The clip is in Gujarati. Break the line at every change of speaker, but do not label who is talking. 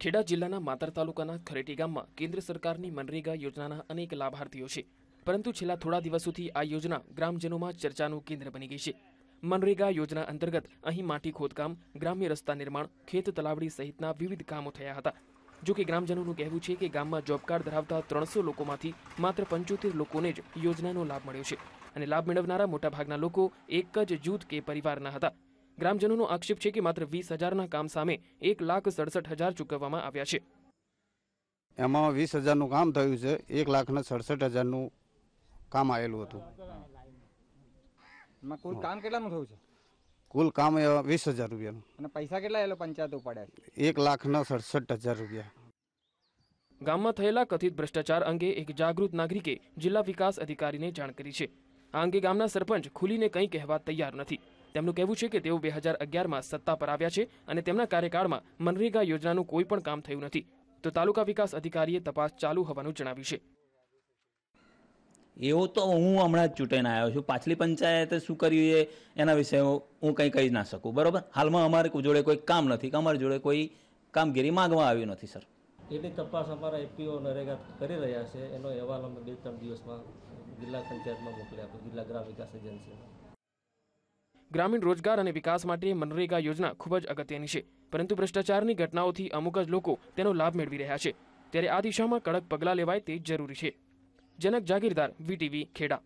ખેડા જિલ્લાના માતર તાલુકાના ખરેટી ગામમાં કેન્દ્ર સરકારની મનરેગા યોજનાના અનેક લાભાર્થીઓ છે. પરંતુ છેલ્લા થોડા દિવસોથી આ યોજના ગ્રામજનોમાં ચર્ચાનું કેન્દ્ર બની ગઈ છે. મનરેગા યોજના અંતર્ગત અહીં માટી ખોદકામ, ગ્રામ્ય રસ્તા નિર્માણ, ખેત તલાવડી સહિતના વિવિધ કામો થયા હતા. જો કે ગ્રામજનોનું કહેવું છે કે ગામમાં જોબ કાર્ડ ધરાવતા ત્રણસો લોકોમાંથી માત્ર પંચોતેર લોકોને જ યોજનાનો લાભ મળ્યો છે. અને લાભ મેળવનારા મોટાભાગના લોકો એક જ જૂથ કે પરિવારના હતા. ગ્રામજનોનો આક્ષેપ છે કે માત્ર વીસ હજારના કામ સામે એક લાખ સડસઠ હજાર ચૂકવવામાં આવ્યા છે.
એમાં વીસ હજારનું કામ થયું છે એક લાખને સડસઠ હજારનું કામ આવેલું હતું.
એમાં કુલ કામ કેટલાનું થયું છે?
કુલ કામ વીસ હજાર રૂપિયાનું.
અને પૈસા કેટલા એ પંચાયત ઉપાડ્યા છે?
એક લાખના સડસઠ હજાર રૂપિયા.
ગામમાં થયેલા કથિત ભ્રષ્ટાચાર અંગે એક જાગૃત નાગરિકે જિલ્લા વિકાસ અધિકારીને જાણ કરી છે. આ અંગે ગામના સરપંચ ખુલીને કંઈ કહેવા તૈયાર નથી. તેમનું કહેવું છે કે તેઓ બે હજાર અગિયારમાં સત્તા પર આવ્યા છે અને તેમના કાર્યકાળમાં મનરેગા યોજનાનું કોઈ પણ કામ થયું નથી. તો તાલુકા વિકાસ અધિકારીએ તપાસ ચાલુ હોવાનું જણાવ્યું છે.
એવો તો હું હમણાં જ ચૂંટાઈને આવ્યો છું. પાછલી પંચાયતે શું કર્યું એ એના વિશે હું કંઈ કહી ના શકું. બરાબર? હાલમાં અમારે જોડે કોઈ કામ નથી કે અમારી જોડે કોઈ કામગીરી માંગવા આવ્યું નથી સર.
એની તપાસ અમારા એપીઓ નરેગા કરી રહ્યા છે. એનો અહેવાલ અમે બે ત્રણ દિવસમાં જિલ્લા પંચાયતમાં મોકલી આપો જિલ્લા ગ્રામ વિકાસ એજન્સીમાં.
ગ્રામીણ રોજગાર અને વિકાસ માટે મનરેગા યોજના ખૂબ જ અગત્યની છે. પરંતુ ભ્રષ્ટાચારની ઘટનાઓથી અમુક જ લોકો તેનો લાભ મેળવી રહ્યા છે. ત્યારે આ દિશામાં કડક પગલાં લેવાય તે જરૂરી છે. જનક જાગીરદાર, વીટીવી, ખેડા.